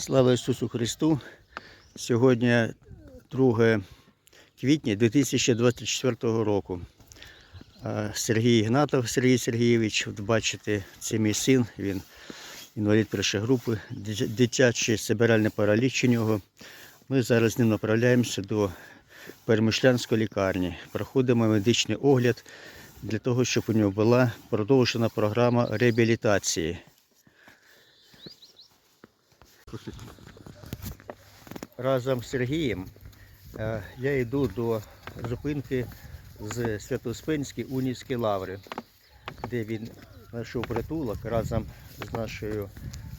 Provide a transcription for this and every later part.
Слава Ісусу Христу! Сьогодні 2 квітня 2024 року. Сергій Ігнатов Сергій Сергійович, бачите, це мій син, він інвалід першої групи, дитя- дитячий себеральний параліч у нього. Ми зараз з ним направляємося до Перемишлянської лікарні. Проходимо медичний огляд для того, щоб у нього була продовжена програма реабілітації. Разом з Сергієм е, я йду до зупинки з Свято-Успенської Унівської лаври, де він знайшов притулок разом з нашою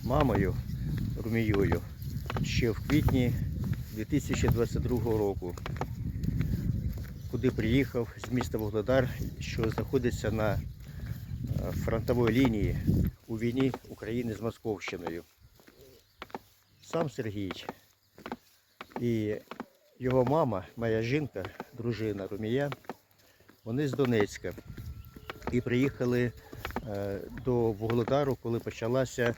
мамою Румією ще в квітні 2022 року, куди приїхав з міста Вугледар, що знаходиться на е, фронтовій лінії у війні України з Московщиною. Сам Сергій і його мама, моя жінка, дружина Румія, вони з Донецька. І приїхали е, до Вугледару, коли почалася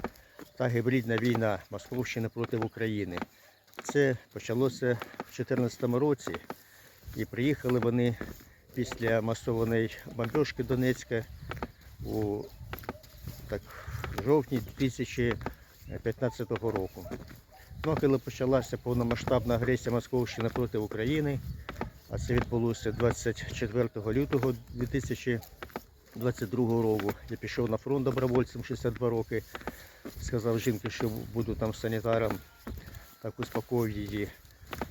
та гібридна війна Московщини проти України. Це почалося в 2014 році. І приїхали вони після масованої бомбіжки Донецька у так, жовтні 2015 року. Ну, почалася повномасштабна агресія Московщини проти України, а це відбулося 24 лютого 2022 року. Я пішов на фронт добровольцем 62 роки. Сказав жінці, що буду там санітаром, так успокоїв її.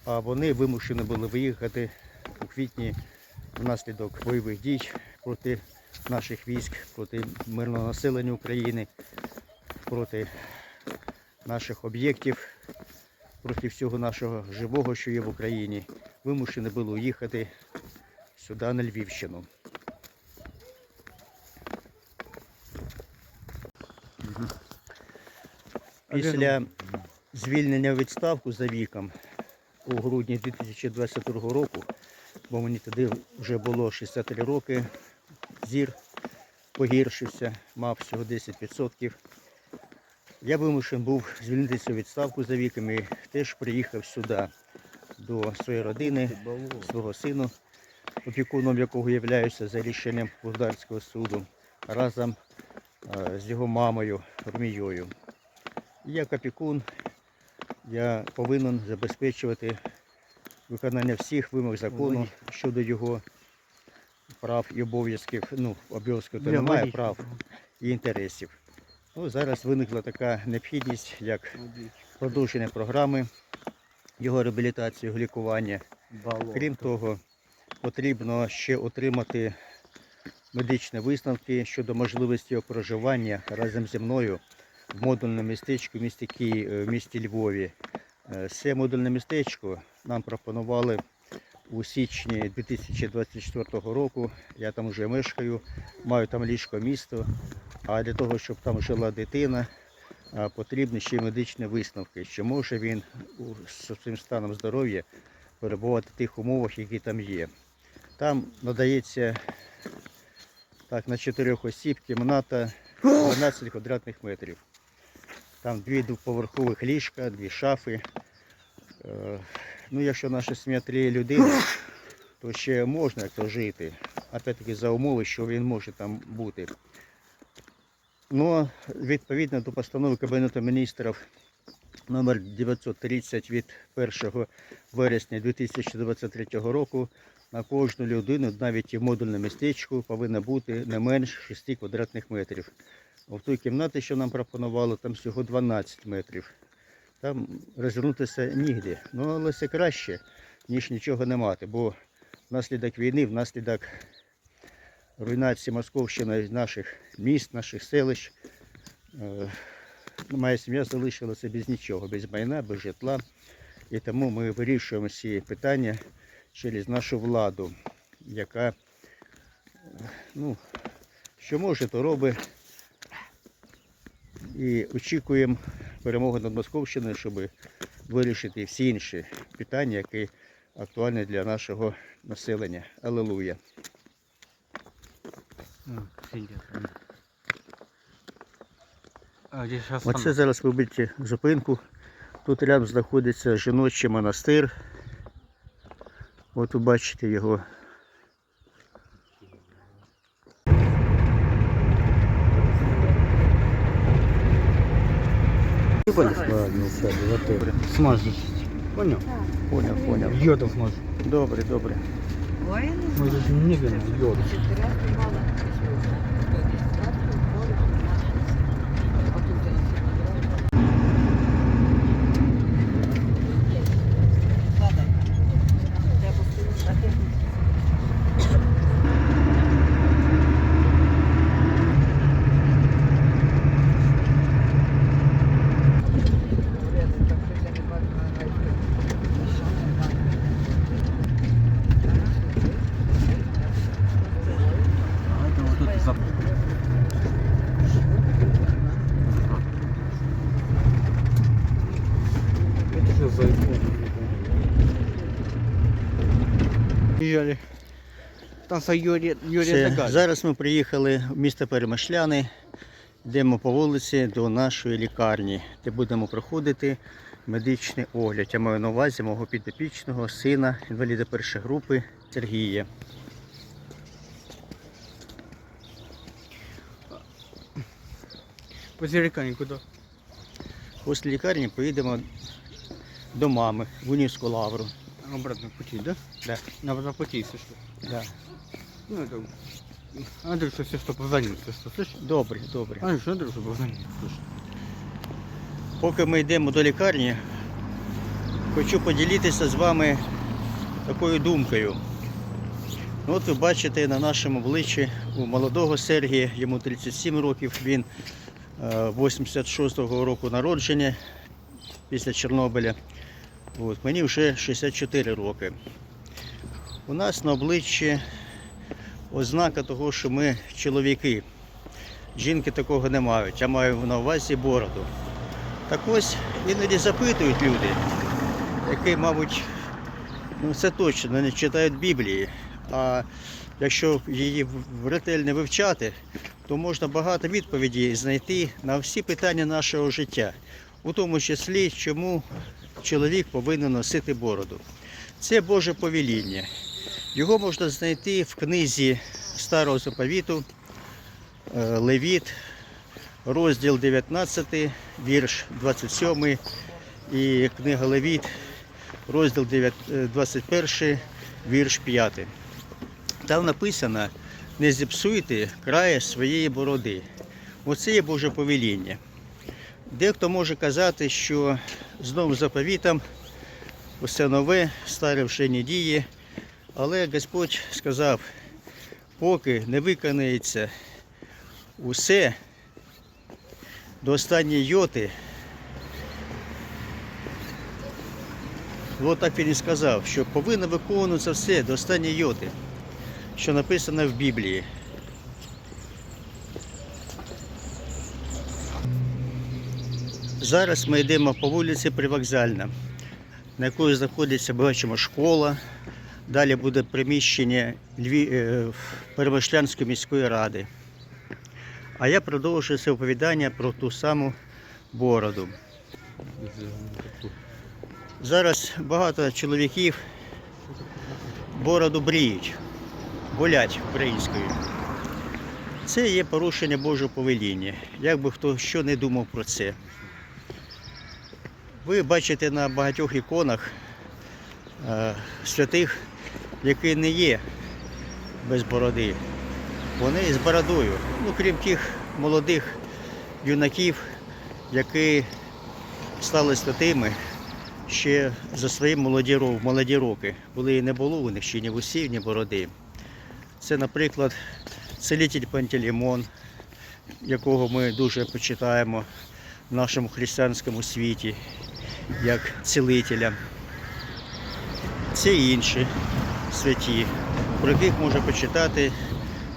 А вони вимушені були виїхати у квітні внаслідок бойових дій проти наших військ, проти мирного населення України, проти наших об'єктів проти всього нашого живого, що є в Україні, вимушені були уїхати сюди на Львівщину. Після звільнення відставку за віком у грудні 2022 року, бо мені тоді вже було 63 роки, зір погіршився, мав всього 10%. Я вимушений був звільнитися відставку за віком і теж приїхав сюди до своєї родини, свого сину, опікуном якого являюся за рішенням Богдарського суду, разом е, з його мамою Румією. Як опікун я повинен забезпечувати виконання всіх вимог закону щодо його прав і обов'язків. Ну, обов'язків то немає прав і інтересів. Ну, зараз виникла така необхідність, як продовження програми його реабілітації, його лікування. Крім того, потрібно ще отримати медичні висновки щодо можливості його проживання разом зі мною в модульному містечку в місті Ки... в місті Львові. Е, Це модульне містечко нам пропонували у січні 2024 року. Я там вже мешкаю, маю там ліжко місто. А для того, щоб там жила дитина, потрібні ще медичні висновки, що може він з цим станом здоров'я перебувати в тих умовах, які там є. Там надається так, на чотирьох осіб кімната 12 квадратних метрів. Там дві двоповерхових ліжка, дві шафи. Е, Ну, якщо наша сім'я три людини, то ще можна то жити. Опять-таки за умови, що він може там бути. Ну, відповідно до постанови Кабінету міністрів номер 930 від 1 вересня 2023 року на кожну людину, навіть і в модульному містечку, повинно бути не менш 6 квадратних метрів. В той кімнаті, що нам пропонували, там всього 12 метрів. Там розвернутися нігде. Ну, але це краще, ніж нічого не мати, бо внаслідок війни, внаслідок руйнації Московщини наших міст, наших селищ. Е, Моя сім'я залишилася без нічого, без майна, без житла. І тому ми вирішуємо ці питання через нашу владу, яка ну, що може, то робить. І очікуємо перемоги над Московщиною, щоб вирішити всі інші питання, які актуальні для нашого населення. Алелуя. Оце зараз ви бачите зупинку Тут рядом знаходиться жіночий монастир. От ви бачите його. Ладно, все, готові. Смажу. Понял? Поняв, поняв. Йодом смажу. Добре, добре. Ой, я не йодом. Thank you. Приїжджали. Там Юрій, Юрій Все. Зараз ми приїхали в місто Перемишляни. Йдемо по вулиці до нашої лікарні, де будемо проходити медичний огляд. Я маю на увазі мого підопічного сина, інваліда першої групи Сергія. После лікарні куди? Після лікарні поїдемо до мами в Унівську лавру Обратно пути, да? Да. На обратно пути, если что. Да. Ну это... Андрюш, если что, позвони, если что, слышишь? Добре, добре. Андрюш, Андрюш, позвони, слышишь? Поки ми йдемо до лікарні, хочу поділитися з вами такою думкою. Ну, От ви бачите на нашому обличчі у молодого Сергія, йому 37 років, він е, 86-го року народження після Чорнобиля. От, мені вже 64 роки. У нас на обличчі ознака того, що ми чоловіки. Жінки такого не мають. Я маю на увазі бороду. Так ось іноді запитують люди, які, мабуть, ну це точно не читають Біблії. А якщо її ретельно вивчати, то можна багато відповідей знайти на всі питання нашого життя, у тому числі, чому чоловік повинен носити бороду. Це Боже повеління. Його можна знайти в книзі Старого заповіту е, Левіт, розділ 19, вірш 27 і книга Левіт, розділ 9 е, 21, вірш 5. Там написано, не зіпсуйте края своєї бороди. Оце є Боже повеління. Дехто може казати, що з новим заповітом усе нове, старе вже діє, але Господь сказав, поки не виконається усе, до останньої йоти. От так він і сказав, що повинно виконуватися все до останньої йоти, що написано в Біблії. Зараз ми йдемо по вулиці Привокзальна, на якої знаходиться, бачимо, школа. Далі буде приміщення Льві... е, Перемишлянської міської ради. А я продовжую це оповідання про ту саму бороду. Зараз багато чоловіків бороду бріють, болять українською. Це є порушення Божого повеління, як би хто що не думав про це. Ви бачите на багатьох іконах е, святих, які не є без бороди. Вони з бородою. Ну, крім тих молодих юнаків, які стали святими ще за свої молоді, молоді роки, коли і не було у них ще ні вусів, ні бороди. Це, наприклад, целитель Пантелеймон, якого ми дуже почитаємо в нашому християнському світі, як цілителя. Це інші святі, про яких можна почитати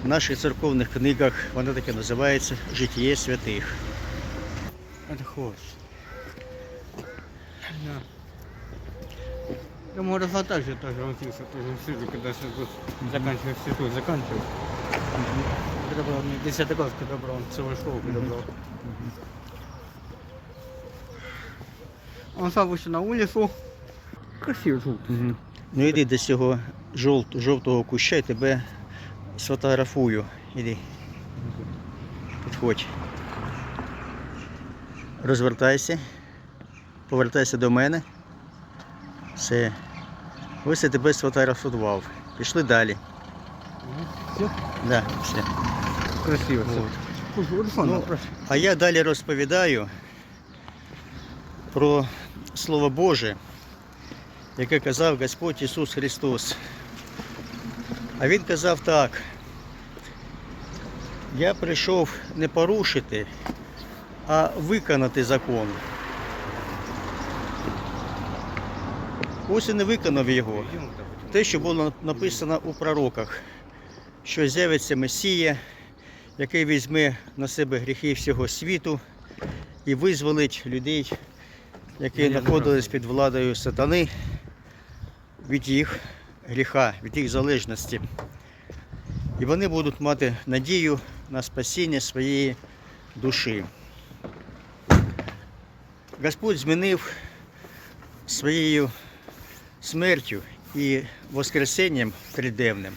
в наших церковних книгах. Вона таке називається Житіє святих. Я можно так же тоже учился, тоже в институте, когда все тут заканчивал институт, заканчивал. Когда брал мне 10 класс, когда брал, целую школу когда брал. Он сам вышел на улицу. Красиво желтый. Угу. Ну йди до цього жовт, жовтого куща і тебе сфотографую. Іди. Підходь. Розвертайся. Повертайся до мене. Все. Ось я тебе сфотографував. Пішли далі. Все? Да, все. Красиво. Вот. Ну. А я далі розповідаю про Слово Боже, яке казав Господь Ісус Христос. А Він казав так. Я прийшов не порушити, а виконати закон. Ось і не виконав його. Те, що було написано у пророках, що з'явиться Месія, який візьме на себе гріхи всього світу і визволить людей, які знаходились під владою сатани від їх гріха, від їх залежності. І вони будуть мати надію на спасіння своєї душі. Господь змінив своєю смертю і воскресенням триденним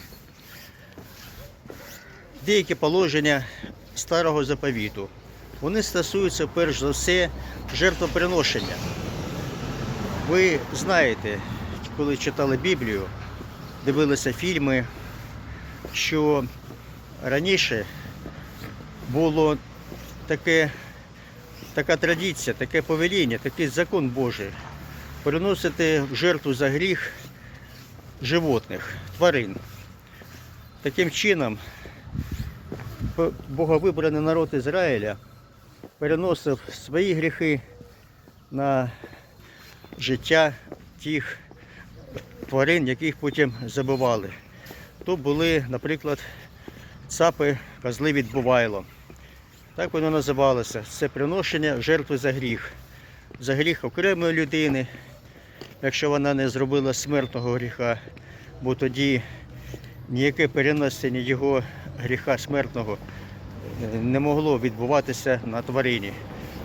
деякі положення старого заповіту. Вони стосуються перш за все жертвоприношення. Ви знаєте, коли читали Біблію, дивилися фільми, що раніше було таке, така традиція, таке повеління, такий закон Божий приносити в жертву за гріх животних, тварин. Таким чином, боговибраний народ Ізраїля переносив свої гріхи на життя тих тварин, яких потім забивали. То були, наприклад, цапи, козли від Бувайло. Так воно називалося. Це приношення жертви за гріх. За гріх окремої людини, якщо вона не зробила смертного гріха, бо тоді ніяке перенесення його гріха смертного не могло відбуватися на тварині.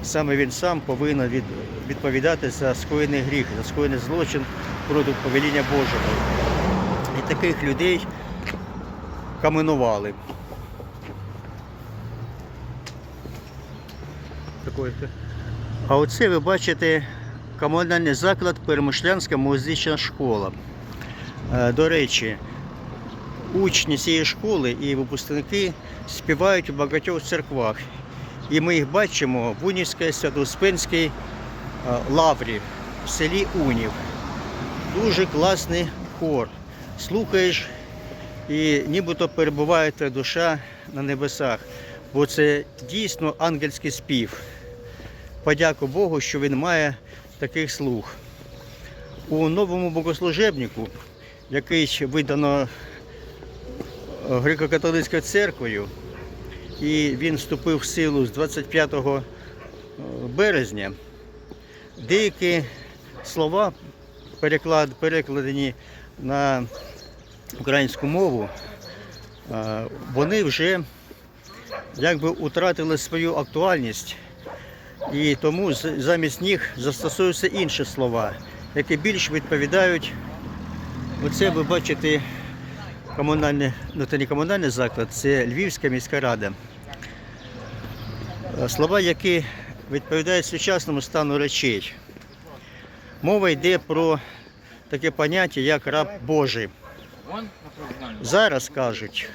Саме він сам повинен відповідати за скоєний гріх, за скоєний злочин проти повеління Божого. І таких людей каменували. А оце ви бачите комунальний заклад Перемишлянська музична школа. Е, До речі, учні цієї школи і випускники співають у багатьох церквах. І ми їх бачимо в Унівській Свято-Успенській е, лаврі в селі Унів. Дуже класний хор. Слухаєш і нібито перебуває твоя душа на небесах. Бо це дійсно ангельський спів подяку Богу, що він має таких слух. У новому богослужебнику, який видано греко-католицькою церквою, і він вступив в силу з 25 березня, деякі слова переклад, перекладені на українську мову, е, вони вже якби втратили свою актуальність. І тому замість них застосуються інші слова, які більш відповідають. Оце ви бачите комунальний, ну це не комунальний заклад, це Львівська міська рада. Е, Слова, які відповідають сучасному стану речей. Мова йде про таке поняття, як раб Божий. Зараз кажуть,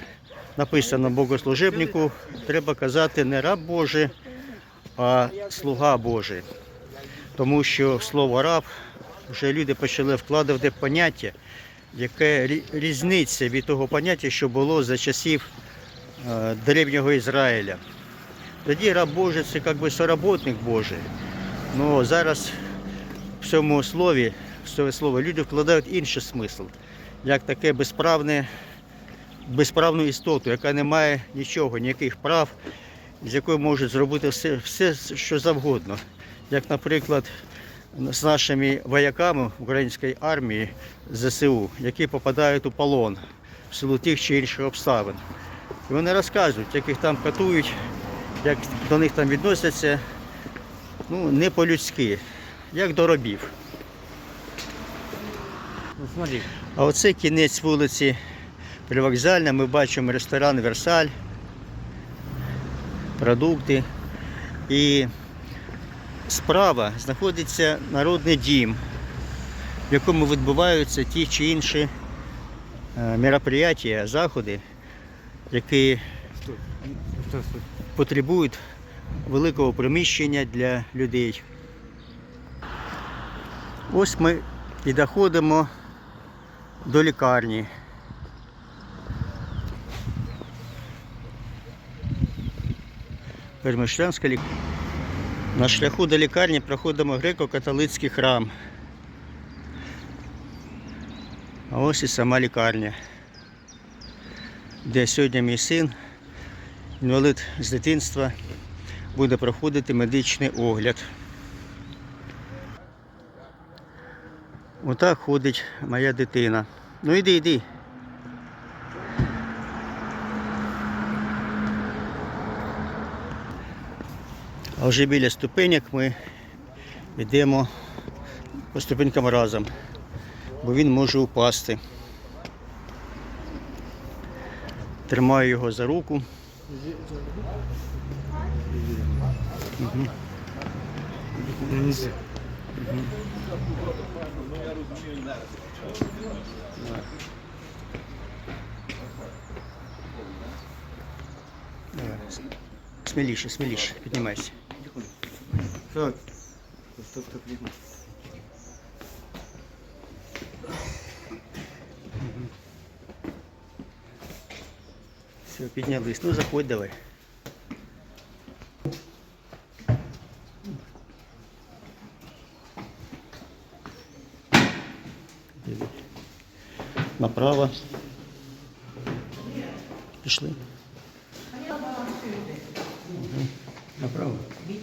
написано богослужебнику, треба казати не раб Божий, а слуга Божий. Тому що слово раб вже люди почали вкладати поняття, яке різниця від того поняття, що було за часів е, древнього Ізраїля. Тоді раб Божий це якби соработник Божий. Ну зараз в цьому слові, в це слово люди вкладають інший смисл, як таке безправне, безправну істоту, яка не має нічого, ніяких прав, з якою можуть зробити все, все, що завгодно. Як, наприклад, з нашими вояками української армії ЗСУ, які попадають у полон в силу тих чи інших обставин. І вони розказують, як їх там катують, як до них там відносяться ну, не по-людськи. як до робів. Ну. А оце кінець вулиці Привокзальна. Ми бачимо ресторан Версаль, продукти. І справа знаходиться народний дім, в якому відбуваються ті чи інші е, мероприятия, заходи, які потребують великого приміщення для людей. Ось ми і доходимо до лікарні. Пермишлянська лікарня. На шляху до лікарні проходимо греко-католицький храм. А ось і сама лікарня, де сьогодні мій син інвалид з дитинства буде проходити медичний огляд. Отак ходить моя дитина. Ну іди, іди. А вже біля ступенек ми йдемо по ступенькам разом, бо він може упасти. Тримаю його за руку. Неси. Давай. Смеліше, смеліше, піднімайся. Стой. Стоп, стоп, стоп. Все, піднялись. Ну заходь давай. Направо. Пішли. Мгм. Направо.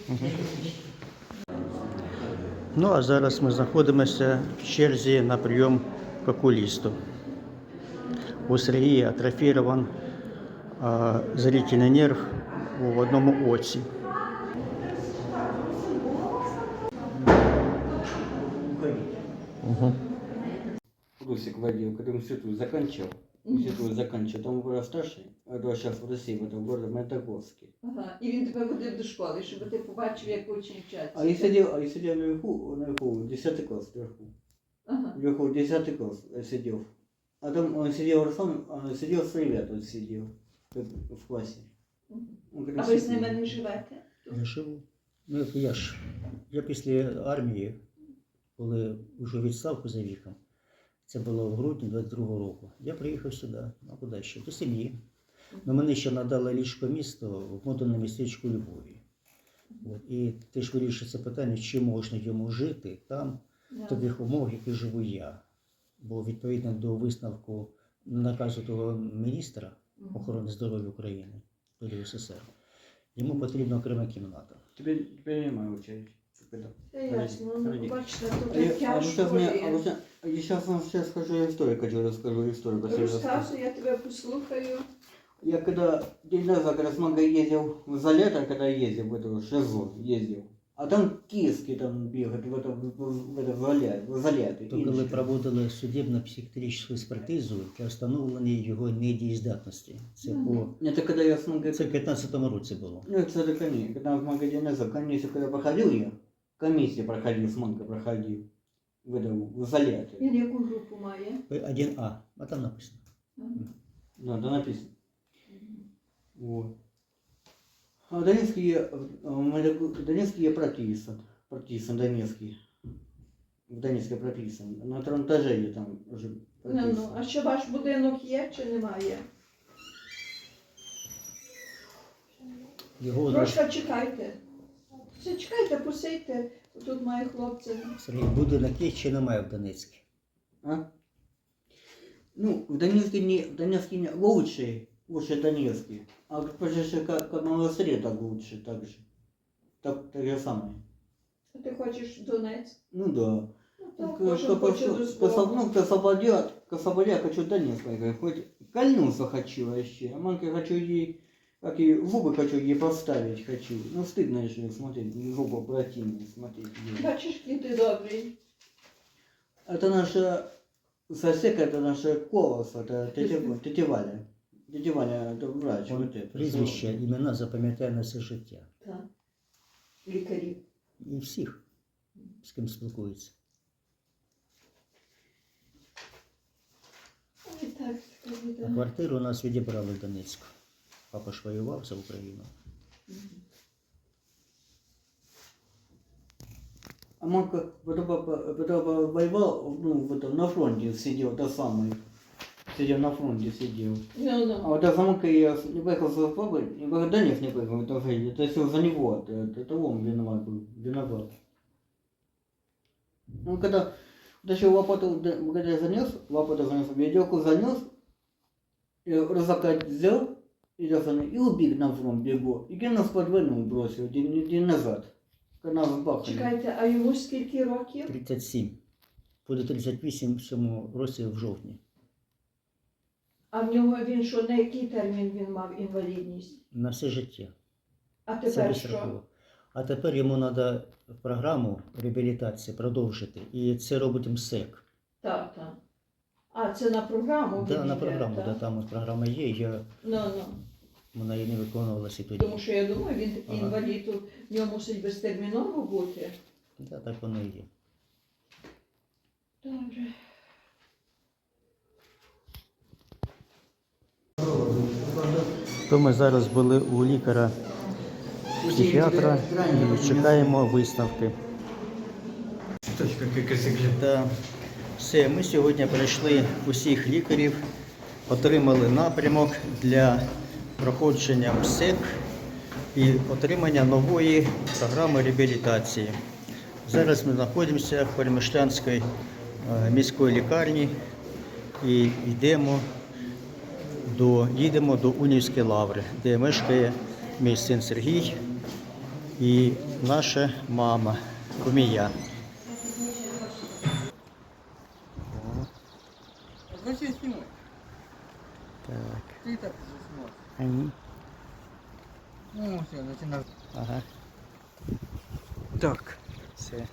Мгм. Ну а зараз ми знаходимося в черзі на прийом к окулісту. У Сергія атрофірован а, зрительний нерв в одному оці. Угу. Русик водил, когда институт заканчивал. Институт заканчивал. Там был старший, а то сейчас в России, в этом городе Магнитогорске. Ага. І він тебе водив до школи, щоб ти побачив, як учні вчаться. А я сидел, а я сидел наверху, наверху, 10 класс вверху. Ага. Вверху 10 класс я сидел. А там он сидел сам, он сидел с ребят, он сидел в классе. Мгм. Он А ви з ними не живете? Я живу. Ну, як я ж. Я після армії, коли вже відставку за віком, це було в грудні 22-го року. Я приїхав сюди, а куди ще? До сім'ї. Ну, мене ще надали ліжко місто в модульному містечку Львові. От. І ти ж вирішив це питання, чи можна йому жити там, в таких умовах, які живу я. Бо відповідно до висновку наказу того міністра охорони здоров'я України, тоді СССР, йому потрібна окрема кімната. Ясно, ну бачите, то А я, а я сейчас вам сейчас скажу историю, хочу расскажу историю. последний я тебе послухаю. Я когда день назад, когда с Мангой ездил за лето, когда ездил в эту ШИЗО, ездил, а там киски там бегают в это, в, в это заля- в заляты. То коли проводили судебно-психіатричну експертизу для встановлення його недієздатності. Це по Это когда я с Мангой... це в 15-му році було. Ну, это это конечно. Когда в магазине за комиссию, когда проходил я, комиссию проходил, с Мангой проходил. В это, в заляты. Він яку групу має? 1А, а там написано. Ага. Да, да написано. Вот. А в Донецке я, прописан. Прописан, Донецкий. В Донецке прописан. На втором этаже я там уже Ну, прописан. ну, а що ваш будинок є чи немає? Його Трошки чекайте. Все, чекайте, посидьте. Тут має хлопця. Сергій, будинок є чи немає в Донецьку? А? Ну, в Донецке не, в Донецке не, лучше, лучше Донецкий. А как позже, как, монастыре, так лучше, так же. Так, так же самое. А ти хочеш Донець? Ну да. Ну так, К- кожен к- хоче к- до к- свого. Ну, к освободят, к освободят, хочу Донецк. Хоть кольнуться хочу вообще. А манка хочу ей Как и зубы хочу ей поставить, хочу. Ну, стыдно еще смотреть, зубы противные смотреть. ей. Бачиш, який ти добрий. Это наша соседка, это наша колос, это тетя, тетя Валя. Тетя Валя, это врач. Он вот это. Прізвища, імена запам'ятає на все життя. Так. Лікарів. І всіх, з ким спілкується. Ой, так, скажи, А так. квартиру у нас відібрали в Донецьку. Папа ж воював за Україну. А мамка, когда папа, когда папа воевал, ну, в этом, на фронте сидел, та самый. Сидел на фронте, сидел. Ну, А ну. вот эта мамка, я с- не поехал с папой, я говорю, да нет, не поехал, это, уже- это все за него, это, это, это он виноват был, виноват. Ну, когда, вот еще лопату, да, когда я занес, лопату занес, веделку занес, я рюкзак взял, и, я занес, и убег на фронт бегу, и нас под войну бросил, день, день назад, когда нас бахали. Чекайте, а йому скільки років? 37. Буде 38 в цьому році в жовтні. А в нього він що, на який термін він мав інвалідність? На все життя. А тепер що? А тепер йому треба програму реабілітації продовжити. І це робить МСЕК. Так, так. А, це на програму? Да, на програму, так? да, там програма є, я, Ну, ну. вона її не виконувалася тоді. Тому що я думаю, він такий Ага. інвалід, то в нього мусить безтерміново бути. Да, так воно і є. Добре. То ми зараз були у лікаря психіатра і чекаємо висновки. Да. Все, ми сьогодні прийшли усіх лікарів, отримали напрямок для проходження МСЕК і отримання нової програми реабілітації. Зараз ми знаходимося в Перемишлянській е, міської лікарні і йдемо до, їдемо до Унівської лаври, де мешкає мій син Сергій і наша мама Кумія. Зачем снимать? Так. Ты и так уже снимал. Ага. Ну, все, начинай. ага. Так, Все.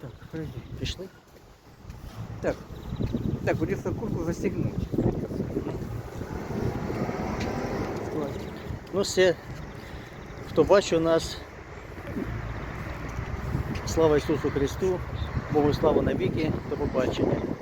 так, подожди. Пішли? Так, так, придется куртку застегнуть. Ну все. Хто бачив нас. Слава Ісусу Христу, Богу слава навіки, до побачення.